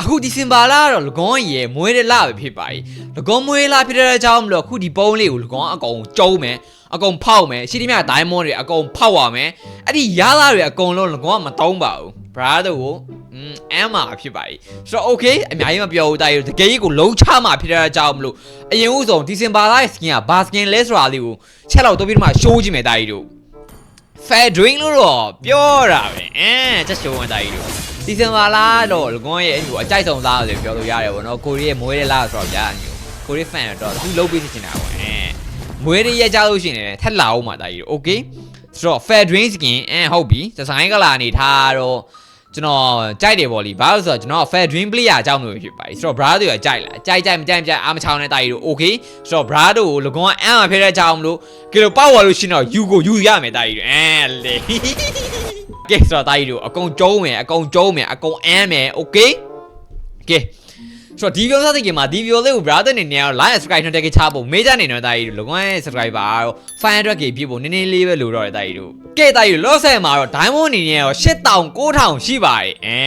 အခုဒီစင်ဘာလာကတော့လကွန်ရဲ့မွေးတဲ့လပဲဖြစ်ပါ යි လကွန်မွေးလာဖြစ်တဲ့အကြောင်းမလို့အခုဒီပုံးလေးကိုလကွန်အကုန်ကျုံးမယ်အကုန်ဖောက်မယ်ရှိသမျှဒိုင်းမွန်တွေအကုန်ဖောက်ရမယ်အဲ့ဒီရသားတွေအကုန်လုံးလကွန်ကမတုံးပါဘူး brother ကိုอืมအမ်းမှာဖြစ်ပါ යි ဆိုတော့ okay အများကြီးမပြောဘူးတာကြီးတကယ်ကြီးကိုလုံးချမှာဖြစ်တဲ့အကြောင်းမလို့အရင်ဦးဆုံးဒီစင်ဘာလာရဲ့ skin ကဘာ skin လဲဆိုတာလေးကိုချက်လောက်တော့ပြီးတော့မှ show ကြည့်မယ်တာကြီးတို့ fair drink လို့တော့ပြောတာပဲအဲချက် show ဝင်တာကြီးတို့ ဒီစင်ဘာလာတော့လကွန်ရဲ့အဲ့ဒီကိုအကြိုက်ဆုံးသားလို့ပြောလို့ရတယ်ဗောနော်ကိုရီးရဲ့မွေးတဲ့လားဆိုတော့ဗျာကိုရီး fan တော့သူလုံးပေးချင်တာဗောအဲမွေးတဲ့ရက်ကြလို့ရှိရင်လည်းထက်လာအောင်ပါတာကြီးတို့ okay ဆိုတော့ fair drink skin အဲဟုတ်ပြီဒီဇိုင်းကလာအနေထားတော့ကျွန်တော်ကြိုက်တယ်ဗောလीဘာလို့ဆိုတော့ကျွန်တော် fair dream player အကြောင်းမျိုးဖြစ်ပါပြီဆိုတော့ bra တို့ကကြိုက်လားကြိုက်ကြိုက်မကြိုက်မကြိုက်အားမချောင်းနဲ့တာကြီးတို့ okay ဆိုတော့ bra တို့ကိုလကွန်ကအမ်းမဖြစ်တဲ့အကြောင်းမလို့ကီလိုပေါက်ဝါလို့ရှိရင်တော့ you ကို you ရမယ်တာကြီးတို့အဲလေ ကဲဆိုတော့တာကြီးတို့အကုန်ကျုံးမယ်အကုန်ကျုံးမယ် ဆိုတော့ဒီ video စသဖြင့်မှာဒီ video လေးကို brother အနေနဲ့ like subscribe နဲ့တက်ကြချဖို့ major အနေနဲ့တာကြီးတို့လောကရဲ့ subscriber တော့ 500k ပြည့်ဖို့နည်းနည်းလေးပဲလိုတော့တယ်တာကြီးတို့ကဲတာကြီးတို့လောဆယ်မှာတော့ diamond အနေနဲ့ရော8000 9000ရှိပါတယ်အဲ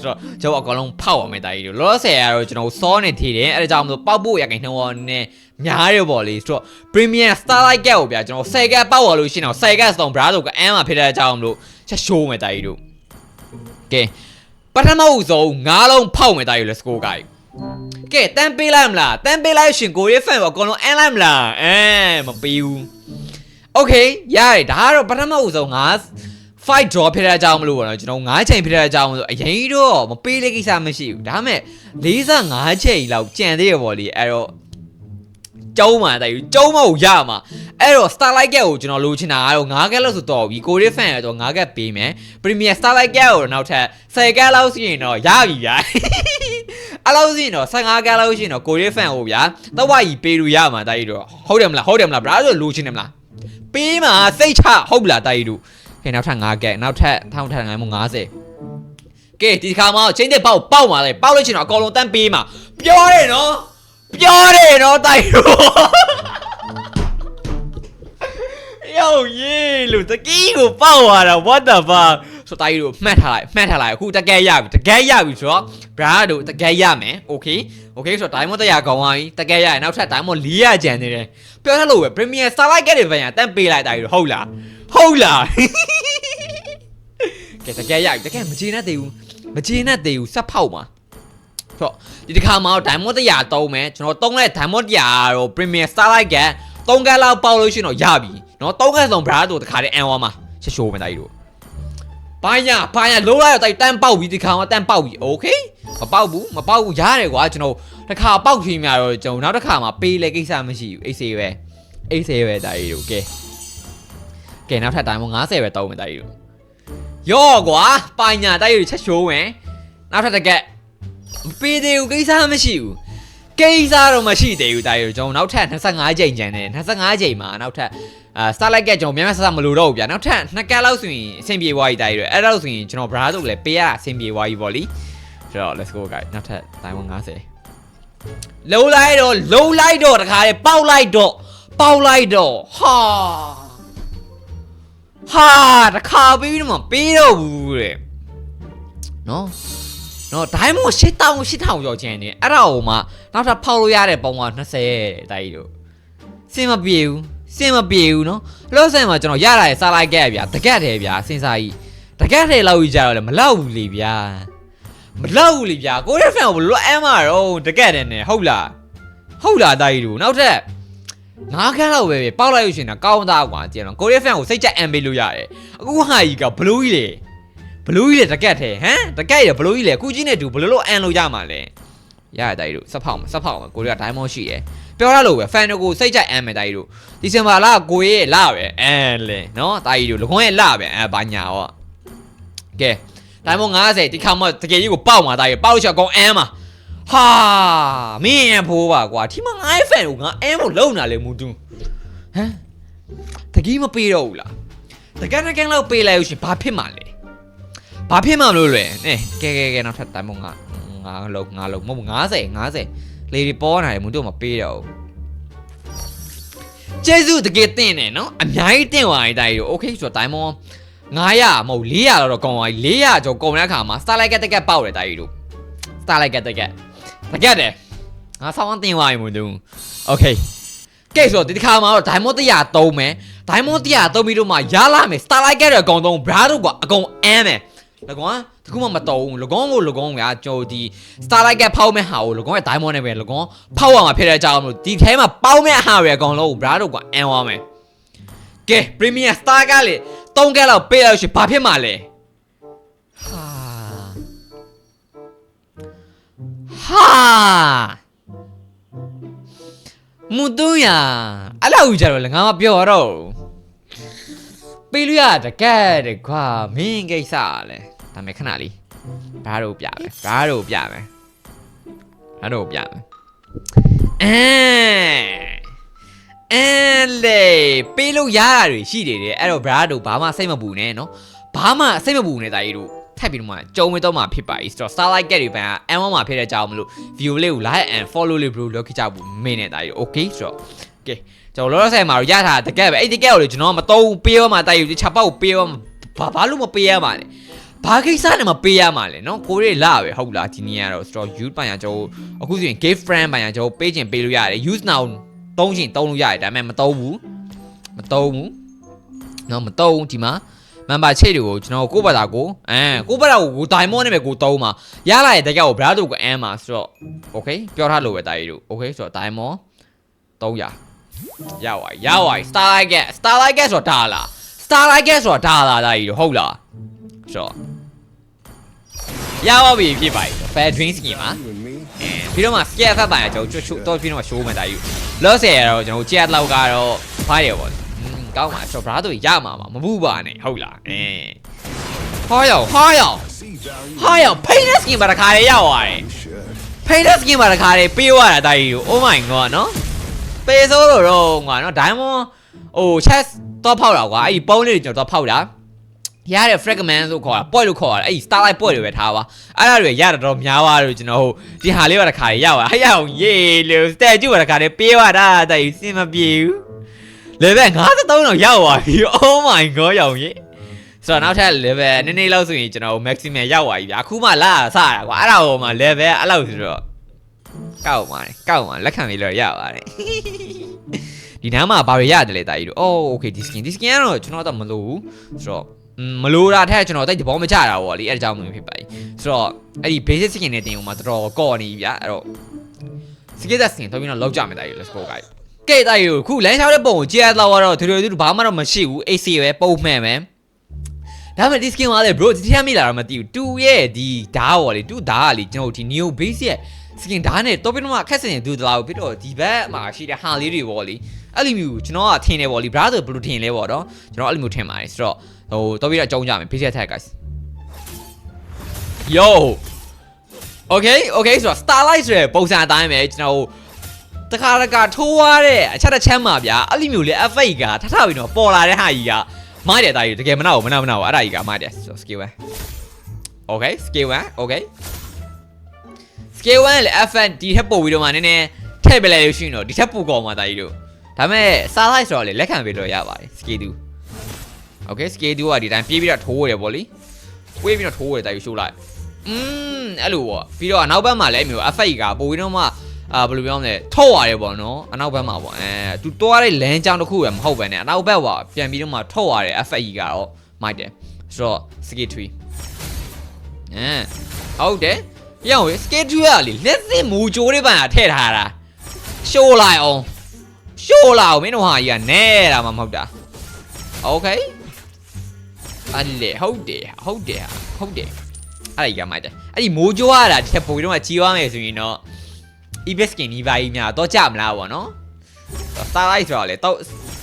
ဆိုတော့ကျွန်တော်အကောင်လုံးဖောက်ရမယ်တာကြီးတို့လောဆယ်ကတော့ကျွန်တော်စောနေထီတယ်အဲဒါကြောင့်မလို့ပောက်ဖို့ရခိုင်နှောင်းနဲ့များရပေါ့လေဆိုတော့ premium starlight get ကိုဗျာကျွန်တော်10ကပောက်ရလို့ရှိရင်တော့10ကဆုံး brother ကအမ်းမှာဖြစ်တဲ့အကြောင်းမလို့ချက် show မယ်တာကြီးတို့ကဲပထမဦးဆုံး9လုံးဖောက်မယ်တာကြီး let's go guys ကဲတန်းပေးလိုက်မလားတန်းပေးလိုက်ရှင်ကိုရီးဖန်ကအကုန်လုံးအန်းလိုက်မလားအဲမပေးဘူးโอเคရတယ်ဒါကတော့ပထမဦးဆုံးငါ fight draw ဖြစ်တဲ့အကြောင်းမလို့ပေါ့နော်ကျွန်တော်9ချိန်ဖြစ်တဲ့အကြောင်းမလို့အရင်တော့မပေးလေကိစ္စမရှိဘူးဒါပေမဲ့45ချိန်လောက်ကြံသေးရပေါ့လေအဲ့တော့ကျုံးမှာတိုင်ကျုံးမဟုတ်ရမှာအဲ့တော့ Starlight Cat ကိုကျွန်တော်လိုချင်တာကတော့9 cat လောက်ဆိုတော့ပြီကိုရီးဖန်ကတော့9 cat ပေးမယ် Premier Starlight Cat ကိုတော့နောက်ထပ်10 cat လောက်စီရင်တော့ရပြီဗျာ အဲ့လောက်စီရင်တော့15 cat လောက်ရှိရင်တော့ကိုရီးဖန်ဟိုဗျာတဝါကြီးပေးလို့ရမှာတိုင်တော့ဟုတ်တယ်မလားဟုတ်တယ်မလားဗျာဆိုလိုချင်တယ်မလားပေးမှာစိတ်ချဟုတ်လားတိုင်တို့ခေနောက်ထပ်9 cat နောက်ထပ်ထောင်ထပ်9မို့50ကဲဒီခါမှာချင်းတဲ့ပေါက်ပေါက်มาလေပေါက်လို့ချင်တော့အကောင်လုံးတန်းပေးမှာပြောတယ်နော်ပြောတယ်နော်တိုင်တို့ယောယေလူတကီးကိုပေါက်သွားတာ what the fuck ဆိုတာကြီးတို့မှတ်ထားလိုက်မှတ်ထားလိုက်အခုတကယ်ရပြီတကယ်ရပြီဆိုတော့ brother တို့တကယ်ရမယ် okay okay ဆိုတော့ diamond တရားကောင်းသွားပြီတကယ်ရရင်နောက်ထပ် diamond 400ကျန်နေတယ်ပြောရလို့ပဲ premier starlight ကတဲ့ဗန်ရတန်ပေးလိုက်တာကြီးတို့ဟုတ်လားဟုတ်လားကဲတကယ်ရပြီတကယ်မကျေနပ်သေးဘူးမကျေနပ်သေးဘူးစက်ဖောက်ပါဆိုတော့ဒီတစ်ခါမှာတော့ diamond တရားသုံးမယ်ကျွန်တော်သုံးတဲ့ diamond တရားတော့ premier starlight က3ကက်လောက်ပေါက်လို့ရှိရင်တော့ရပြီနော်3ကက်ဆုံး brother တို့တခါတည်းအန်ဝါမှာရှရှိုးမသားကြီးတို့ ဘာညာဘာညာလုံးလိုက်တော့တိုင်တန်းပေါက်ပြီဒီခါမှာတန်းပေါက်ပြီ okay မပေါက်ဘူးမပေါက်ဘူးရတယ်ကွာကျွန်တော်တစ်ခါပေါက်ချင်းများတော့ကျွန်တော်နောက်တစ်ခါမှာပေးလေကိစ္စမရှိဘူးအိတ်ဆေးပဲအိတ်ဆေးပဲတိုင်တို့ကဲကဲနောက်ထပ် diamond 50ပဲတုံးမယ်တိုင်တို့ရော့ကွာပိုင်ညာတိုက်ရချက်ရှိုးဝင်နောက်ထပ်တစ်ကက်မပေးသေးဘူးကိစ္စမရှိဘူးကိစ္စတော့မရှိသေးဘူးတိုက်ရကျွန်တော်နောက်ထပ်25ချိန်ကျန်တယ်25ချိန်မှာနောက်ထပ် အာ starlight ကကျွန်တော်မြန်မြန်ဆဆမလို့တော့ဘူးဗျာနောက်ထပ်2ကက်လောက်ဆိုရင်အဆင်ပြေသွားပြီတိုက်ရအဲ့တော့ဆိုရင်ကျွန်တော် bra တို့လည်းပေးရအဆင်ပြေသွားပြီဗောလीဆိုတော့ let's go guys နောက်ထပ် diamond 50လုံးလိုက်တော့လုံးလိုက်တော့တခါလေပေါက်လိုက်တော့ပေါက်လိုက်တော့ဟာဟာတခါပြီးတော့မပေးတော့ဘူးတဲ့နော်နော်ဒိုင်းမို့8000 8000ကျော်ချင်နေအဲ့ဒါဟိုမှနောက်ထပ်ဖောက်လို့ရတဲ့ပုံက20တိုက်တို့စင်မပြေဘူး စင်မပြေဘူးနော်လောဆယ်မှာကျွန်တော်ရတာရစားလိုက်ခဲ့ဗျာတကက်တယ်ဗျာစင်စာကြီးတကက်တယ်လောက်ကြီးကြတော့လေမလောက်ဘူးလေဗျာမလောက်ဘူးလေဗျာကိုရဲဖန်ကိုဘလို့အမ်းမှာတော့တကက်တယ်နဲ့ဟုတ်လားဟုတ်လားတိုက်တို့နောက်ထပ်ငါးခန်းလောက်ပဲပဲပေါက်လိုက်လို့ရှင်တော့ကောင်းသားကွာကြည့်တော့ကိုရဲဖန်ကိုစိတ်ကြအမ်ပေးလို့ရတယ်အခုဟာကြီးကဘလူးကြီးလေဘလူးကြီးလေတကက်တယ်ဟမ်တကက်ရဘလူးကြီးလေအခုကြီးနဲ့တူဘလို့လို့အန်လို့ရမှာလဲရရတိုက်တို့စက်ဖောက်မှာစက်ဖောက်မှာကိုရဲကဒိုင်းမောရှိတယ် ပြောရလို့ပဲဖန်တို့ကိုစိတ်ကြအမ်မယ်တိုက်တို့ဒီစင်ဘာလာကိုရဲလာပဲအန်လေနော်တိုက်တို့လခွန်းရဲ့လာပဲအဲဘာညာဟောကဲဒိုင်းမော90ဒီခါမှတကယ်ကြီးကိုပေါက်မှာတိုက်ရပေါက်လို့ချက်ကောင်းအန်မှာဟာမင်းရဖိုးပါကွာဒီမှာငါ့ဖန်ကိုငါအန်မို့လုံနာလေမူတူဟမ်တကယ်မပေးတော့ဘူးလားတကယ်တကယ်လောက်ပေးလိုက်လို့ရှင်ဘာဖြစ်မှာလဲဘာဖြစ်မှာမလို့လဲနဲကဲကဲကဲနောက်ထပ်တိုင်းမငါငါလုံးငါလုံးမဟုတ်90 90 လေတွေပေါ်လာတယ်မင်းတို့မပေးတော့ဘူးကျေးဇူးတကယ်တင်တယ်နော်အများကြီးတင်သွားတယ်တာကြီးတို့ okay ဆိုတော့ diamond 900မဟုတ်400တော့ကောင်းသွားပြီ400ကျော်ကုန်တဲ့အခါမှာ starlight ကတက်ကက်ပေါက်တယ်တာကြီးတို့ starlight ကတက်ကက်တကက်တယ်ငါဆောင်းအောင်တင်သွားပြီမင်းတို့ okay ကဲဆိုတော့ဒီတစ်ခါမှာတော့ diamond 100သုံးမယ် diamond 100သုံးပြီးတော့မှရလာမယ် starlight ကတော့အကောင်သုံး bra တို့ကအကောင်အမ်းမယ်၎င်း တခုမှမတုံးလကွန်းကိုလကွန်းကကြိုဒီ starlight ကဖောက်မဲ့ဟာကိုလကွန်းရဲ့ diamond နဲ့ပဲလကွန်းဖောက်ရမှာဖြစ်တဲ့အကြောင်းမလို့ဒီထဲမှာပေါင်းမဲ့ဟာတွေအကောင်လုံးကို bra တို့ကွာအမ်းသွားမယ်ကဲ premier star ကလေ3ကက်လောက်ပေးလို့ရှိဘာဖြစ်မှာလဲဟာဟာမူတူရအဲ့လောက်ကြတော့လေငါမပြောတော့ပေးလို့ရတကက်တဲ့ကွာမင်းကိစ္စလဲ ဒါမဲ့ခဏလေးဘာတို့ပြမယ်ဘာတို့ပြမယ်ဘာတို့ပြမယ်အဲအဲလေပေးလို့ရတာတွေရှိတယ်တဲ့အဲ့တော့ဘရာတို့ဘာမှစိတ်မပူနဲ့နော်ဘာမှစိတ်မပူနဲ့တာကြီးတို့ထပ်ပြီးတော့မှကြုံမတော့မှဖြစ်ပါ E ဆိုတော့ Starlight Get တွေပန်က M1 မှာဖြစ်တဲ့ကြောင်းမလို့ view လေးကို like and follow လေး bro လုပ်ခဲ့ကြဘူးမင်းနဲ့တာကြီး okay ဆိုတော့ okay ကျွန်တော်လောလောဆယ်မှာတော့ရထားတကယ်ပဲအဲ့တကယ်ကိုလေကျွန်တော်မတော့ပေးရမှာတာကြီးချပေါက်ပေးရမှာဘာဘာလို့မပေးရမှာလဲ ဘာကိစ္စနဲ့မပေးရမှာလဲနော်ကိုရီလာပဲဟုတ်လားဒီနေ့ကတော့ store youth ပန်ရကျွန်တော်အခုဆိုရင် gay friend ပန်ရကျွန်တော်ပေးချင်ပေးလို့ရတယ် use now တုံးချင်တုံးလို့ရတယ်ဒါပေမဲ့မတုံးဘူးမတုံးဘူးနော်မတုံးဒီမှာမန်ပါချိတ်တွေကိုကျွန်တော်ကိုယ့်ဘာသာကိုအဲကိုယ့်ဘာသာကိုကိုဒိုင်မွန်နဲ့ပဲကိုတုံးမှာရလာရဲ့တကယ်ကိုဘရာတို့ကိုအမ်းမှာဆိုတော့ okay ပြောထားလို့ပဲတာကြီးတို့ okay ဆိုတော့ဒိုင်မွန်300ရပါရပါ starlight get starlight get ဆိုတာဒါလား starlight get ဆိုတာဒါလားတာကြီးတို့ဟုတ်လားဆိုတော့ ရပါပြီဖြစ်ပါပြီ fair drink skin ပါ You and me. ပြီးတော့မှ scare ဖတ်ပါရကျွန်တော်ချို့တော့ပြီးတော့ show မှတာယူလောဆယ်ရတော့ကျွန်တော် chat လောက်ကတော့ဖားရပေါ့ကောင်းပါဆိုတော့ bra တို့ရမှာပါမဘူးပါနဲ့ဟုတ်လားအင်းဟာယောဟာယော I see value. ဟာယော paint skin ပါတခါလေးရောက်သွားတယ် You should. paint skin ပါတခါလေးပေးသွားတာတာယူ oh my god နော်ပေးစိုးလို့တော့ငါနော် diamond ဟို chest တော့ဖောက်တာကွာအဲ့ဒီပုံးလေးတွေကျွန်တော်တော့ဖောက်တာ ရတဲ့ fragment ဆိုခေါ်တာ point လို့ခေါ်တာအဲ့ဒီ starlight point တွေပဲထားပါအဲ့ဒါတွေရတာတော့များသွားလို့ကျွန်တော်ဟိုဒီဟာလေးပါတခါလေးရောက်သွားဟဲ့ရအောင်ရေးလို့ statue ပါတခါလေးပေးသွားတာတိုင်စင်မပြေဘူး level 53တော့ရောက်သွားပြီ oh my god ရောင်ရေးဆိုတော့နောက်ထပ် level နည်းနည်းလောက်ဆိုရင်ကျွန်တော် maximum ရောက်သွားပြီဗျာအခုမှလာစတာကွာအဲ့ဒါဟိုမှာ level အဲ့လောက်ဆိုတော့ကောက်ပါနဲ့ကောက်ပါလက်ခံပြီးတော့ရပါတယ်ဒီနားမှာဘာတွေရတယ်လဲတာကြီးတို့ oh okay ဒီ skin ဒီ skin ကတော့ကျွန်တော်တော့မလို့ဘူးဆိုတော့ မလို့တာထက်ကျွန်တော်တိတ်သဘောမကျတာပေါ့လေအဲ့ဒါကြောင့်မျိုးဖြစ်ပါ යි ဆိုတော့အဲ့ဒီ basic skin နဲ့တင်အောင်မှာတော်တော်ကော့နေပြီဗျာအဲ့တော့ skill that skin တော့ပြီးတော့လောက်ကြမယ်တာကြီး let's go guys ကဲတာကြီးတို့ခုလမ်းလျှောက်တဲ့ပုံကိုကြည့်ရတော့တော့သူတို့သူတို့ဘာမှတော့မရှိဘူး AC ပဲပုံမှန်ပဲဒါပေမဲ့ဒီ skin ကလည်း bro ဒီထက်မိလာတော့မသိဘူးတူရဲ့ဒီဓာတ်ပေါ့လေတူဓာတ်ကလေကျွန်တော်ဒီ neo base ရဲ့ skin ဓာတ်နဲ့တော့ပြီးတော့မှခက်စင်ဒူတလာကိုပြီးတော့ဒီဘက်မှာရှိတဲ့ဟာလေးတွေပေါ့လေအဲ့လိုမျိုးကျွန်တော်ကထင်တယ်ပေါ့လေ brother ဘယ်လိုထင်လဲပေါ့နော်ကျွန်တော်အဲ့လိုမျိုးထင်ပါတယ်ဆိုတော့ ဟိုတော့ပြီးတော့အကြောင်းကြမယ် base attack guys yo okay okay ဆိုတော့ starlight ဆိုတဲ့ပုံစံအတိုင်းပဲကျွန်တော်တခါတခါထိုးရတဲ့အချက်တစ်ချက်မှာဗျာအဲ့လိုမျိုးလေ effect ကထထပြီးတော့ပေါ်လာတဲ့ဟာကြီးကမိုက်တယ်တာကြီးတကယ်မနာဘူးမနာမနာဘူးအဲ့ဒါကြီးကမိုက်တယ်ဆို skill 1 okay skill 1 okay skill 1လေ FN ဒီထက်ပို့ပြီးတော့မှနည်းနည်းထည့်ပေးလိုက်လို့ရှိရင်တော့ဒီထက်ပိုကောင်းမှာတာကြီးတို့ဒါပေမဲ့ starlight ဆိုတော့လေလက်ခံပေးလို့ရပါတယ် skill 2 okay skill 2ကဒီတိုင်းပြေးပြီးတော့ထိုးရတယ်ပေါ့လေပြေးပြီးတော့ထိုးရတယ်တာကြီးရှိုးလိုက်อืมအဲ့လိုပေါ့ပြီးတော့နောက်ဘက်မှာလည်းမျိုး effect ကပို့ပြီးတော့မှအာဘယ်လိုပြောမလဲထော့ရတယ်ပေါ့နော်အနောက်ဘက်မှာပေါ့အဲသူတွားတဲ့လမ်းကြောင်းတစ်ခုပဲမဟုတ်ပဲねအနောက်ဘက်ကပြန်ပြီးတော့မှထော့ရတဲ့ effect ကြီးကတော့မိုက်တယ်ဆိုတော့ skill 3အဲဟုတ်တယ်ပြောင်းဝေ skill 2ကလေလက်စစ်မူကြိုးလေးပန်ထည့်ထားတာရှိုးလိုက်အောင်ရှိုးလာအောင်မင်းတို့ဟာကြီးကနဲတာမှမဟုတ်တာโอเค အဲ့လေဟုတ်တယ်ဟုတ်တယ်ဟုတ်တယ်အဲ့ဒီကမိုက်တယ်အဲ့ဒီမိုးကြိုးရတာတစ်ချက်ပိုပြီးတော့ကြီးသွားမယ်ဆိုရင်တော့ EBS skin ဒီပါကြီးများတော့ကြမလားဗောနော် Starlight ဆိုတော့လေတော့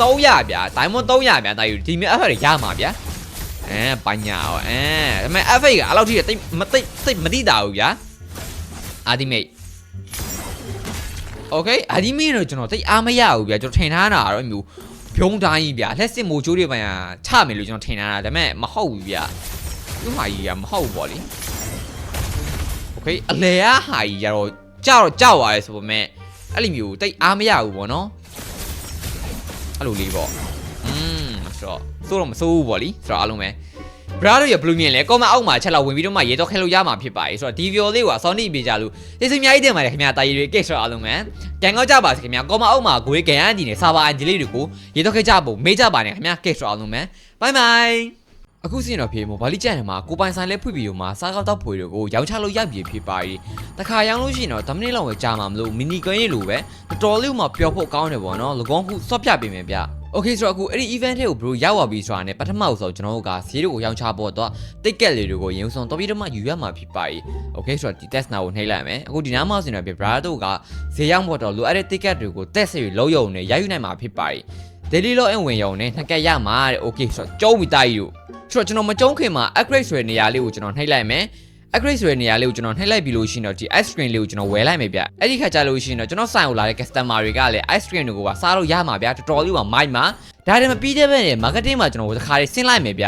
300ဗျာ Diamond 300ဗျာတာယူဒီမြအဖက်တွေရမှာဗျာအဲပညာရောအဲဒါပေမဲ့ FA ကအဲ့လောက်ထိတိတ်မသိသိမသိတာဘူးဗျာ Ultimate Okay Ultimate တော့ကျွန်တော်တိတ်အားမရဘူးဗျာကျွန်တော်ထင်ထားတာကတော့မျိုး ဖြုံးတိုင်းကြီးဗျာလက်စစ်မိုးချိုးတွေပန်ချမယ်လို့ကျွန်တော်ထင်ထားတာဒါပေမဲ့မဟုတ်ဘူးဗျာသူ့ဟာကြီးကမဟုတ်ဘူးဗောလေ Okay အလဲရဟာကြီးကတော့ကြောက်တော့ကြောက်သွားရဲဆိုပေမဲ့အဲ့လိုမျိုးတိတ်အားမရဘူးဗောနော်အဲ့လိုလေးဗောอืมဆိုတော့စိုးတော့မစိုးဘူးဗောလीဆိုတော့အားလုံးပဲ ဘရာတို့ရဘလူးမြင်လဲကောမအောက်မှာချက်လောက်ဝင်ပြီးတော့မှရေတော့ခဲလို့ရမှာဖြစ်ပါတယ်ဆိုတော့ဒီဗီဒီယိုလေးကစောနီပေးကြလို့ကျေးဇူးအများကြီးတင်ပါတယ်ခင်ဗျာတာရီတွေကစ်ဆိုအားလုံးပဲကန်ကောက်ကြပါစေခင်ဗျာကောမအောက်မှာကိုယ်ကန်အန်ဒီနဲ့ဆာဗာအန်ဒီလေးတွေကိုရေတော့ခဲကြဖို့မေးကြပါနဲ့ခင်ဗျာကစ်ဆိုအားလုံးပဲဘိုင်ဘိုင်အခုစီတော့ဖေမိုဘာလီကျန်တယ်မှာကိုပိုင်ဆိုင်လဲဖွင့်ပြီးတော့မှာစားကောက်တော့ဖွေတွေကိုရောင်းချလို့ရပြီဖြစ်ပါရီတခါရောင်းလို့ရှိရင်တော့10မိနစ်လောက်ပဲကြာမှာမလို့မီနီကွင်းလေးလိုပဲတော်တော်လေးမှပျော်ဖို့ကောင်းတယ်ပေါ့နော်၎င်းခုစော့ပြပေးမယ်ဗျ Okay ဆိုတော့အခုအဲ့ဒီ event တွေကို bro ရောက်သွားပြီဆိုတာနဲ့ပထမဆုံးကျွန်တော်တို့ကဈေးတွေကိုရောင်းချဖို့တော့ ticket လေးတွေကိုရုံဆောင်တော်ပြီးတော့မှယူရမှာဖြစ်ပါ යි Okay ဆိုတော့ဒီ test နာကိုနှိပ်လိုက်မယ်အခုဒီနားမှာဆိုရင်တော့ bro တို့ကဈေးရောက်ဖို့တော့လိုအပ်တဲ့ ticket တွေကို test တွေလုံးယုံနဲ့ရယူနိုင်မှာဖြစ်ပါ යි daily log အဝင်ယုံနဲ့နှက်ကက်ရမှာတဲ့ Okay ဆိုတော့ကျုံးမိသားကြီးတို့ဆိုတော့ကျွန်တော်မကျုံးခင်မှာ upgrade ဆိုတဲ့နေရာလေးကိုကျွန်တော်နှိပ်လိုက်မယ် upgrade ဆိုတဲ့နေရာလေးကိုကျွန်တော်နှိပ်လိုက်ပြီးလို့ရှိရင်တော့ဒီ ice cream လေးကိုကျွန်တော်ဝယ်လိုက်မယ်ဗျအဲ့ဒီခါကျလို့ရှိရင်တော့ကျွန်တော်ဆိုင်ကိုလာတဲ့ customer တွေကလည်း ice cream တွေကိုပါစားလို့ရမှာဗျတော်တော်လေးပါမိုက်မှာဒါတည်းမပြီးတဲ့ဘက်နဲ့ marketing မှာကျွန်တော်တစ်ခါလေးဆင်းလိုက်မယ်ဗျ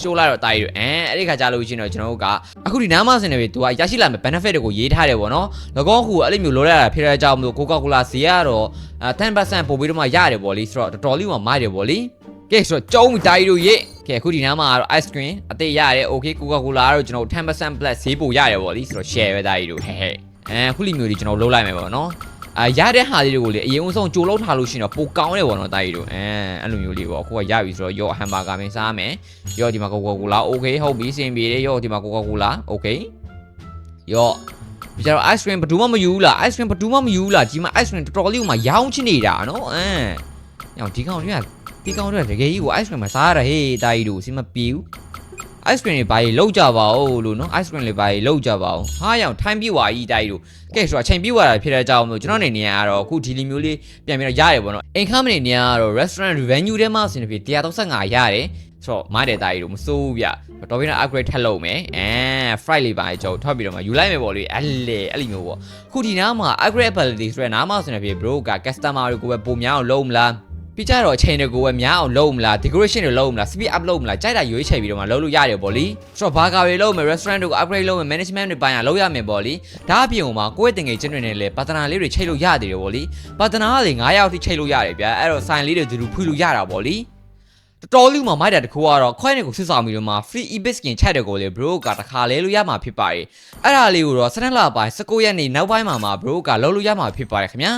ရှိုးလိုက်တော့တားရအဲအဲ့ဒီခါကျလို့ရှိရင်တော့ကျွန်တော်တို့ကအခုဒီနားမဆင်နေပြီသူကရရှိလာမယ် benefit တွေကိုရေးထားတယ်ပေါ့နော်။၎င်းခုအဲ့လိုမျိုးလောရတာဖြစ်တဲ့အကြောင်းမျိုး Coca-Cola ဈေးကတော့အဲ10%ပို့ပြီးတော့မှရတယ်ပေါ့လေဆိုတော့တော်တော်လေးမှမိုက်တယ်ပေါ့လေ။ ကဲဆိုတော့ကျုံးပြီတာကြီးတို့ရေကဲအခုဒီနားမှာတော့ ice cream အသေးရရတယ် okay coca cola တော့ကျွန်တော်10% plus ဈေးပိုရတယ်ပေါ့လीဆိုတော့ share ပဲတာကြီးတို့ဟဲ့ဟဲ့အဲခုလီမျိုးတွေကျွန်တော်လုံးလိုက်မယ်ပေါ့နော်အာရတဲ့ဟာလေးတွေကိုလေအရင်ဆုံးကြိုလောက်ထားလို့ရှိရင်တော့ပိုကောင်းတယ်ပေါ့နော်တာကြီးတို့အဲအဲ့လိုမျိုးလေးပေါ့အခုကရပြီဆိုတော့ရောဟမ်ဘာဂါမင်းစားမယ်ရောဒီမှာ coca cola okay ဟုတ်ပြီစင်ပြေတယ်ရောဒီမှာ coca cola okay ရောပြီးကြတော့ ice cream ဘယ်သူမှမယူဘူးလား ice cream ဘယ်သူမှမယူဘူးလားဒီမှာ ice cream တော်တော်လေးကမှရောင်းချနေတာနော်အဲညောင်ဒီကောင်တွေက ဒီကောင်တွေကတကယ်ကြီးကို ice cream မစားရတာဟေးတာကြီးတို့စင်မပြေဘူး ice cream တွေဘာကြီးလောက်ကြပါဦးလို့နော် ice cream တွေဘာကြီးလောက်ကြပါဦးဟာရောင် time ပြည့်သွားကြီးတိုက်တို့ကဲဆိုတော့ချိန်ပြည့်သွားတာဖြစ်တဲ့အကြောင်းမို့ကျွန်တော်အနေနဲ့ကတော့အခုဒီလီမျိုးလေးပြန်ပြီးတော့ရတယ်ပေါ့နော်အိမ်ခမ်းမနေနေကတော့ restaurant revenue ထဲမှာဆင်နေပြီ135ရတယ်ဆိုတော့မားတဲ့တိုက်တို့မစိုးဘူးဗျတော်ပြီးတော့ upgrade ထပ်လုပ်မယ်အဲ fried လေးပါကြောက်ထောက်ပြီးတော့မှယူလိုက်မယ်ပေါ့လေအဲ့လေအဲ့လိုမျိုးပေါ့ခုဒီနားမှာ upgrade ability ဆိုတဲ့နားမှာဆင်နေပြီ bro က customer တွေကိုပဲပုံများအောင်လုပ်မလား ပြီးကြတော့အချိန်တွေကိုပဲများအောင်လုပ်မလား decoration တွေလုပ်မလား speed up လုပ်မလားကြိုက်တာရွေးချယ်ပြီးတော့မှလုပ်လို့ရတယ်ပေါ့လीဆိုတော့ဘာကာတွေလုပ်မယ် restaurant တွေကို upgrade လုပ်မယ် management တွေပိုင်းရလုပ်ရမယ်ပေါ့လीဒါအပြင်မှာကိုယ့်ရဲ့တင်ငယ်ချင်းတွေနဲ့လည်းပါတနာလေးတွေချိန်လို့ရသေးတယ်ပေါ့လीပါတနာကလေ9ရောက်ထိချိန်လို့ရတယ်ဗျာအဲ့တော့ sign လေးတွေဒီလိုဖွင့်လို့ရတာပေါ့လीတော်တော်လေးမှမိုက်တာတခုကတော့ coin တွေကိုစစ်ဆောင်ပြီးတော့မှ free ebit skin ချက်တဲ့ကိုလေ bro ကတခါလဲလို့ရမှာဖြစ်ပါတယ်အဲ့ဒါလေးကိုတော့17လပိုင်း19ရက်နေ့နောက်ပိုင်းမှာမှာ bro ကလုပ်လို့ရမှာဖြစ်ပါတယ်ခင်ဗျာ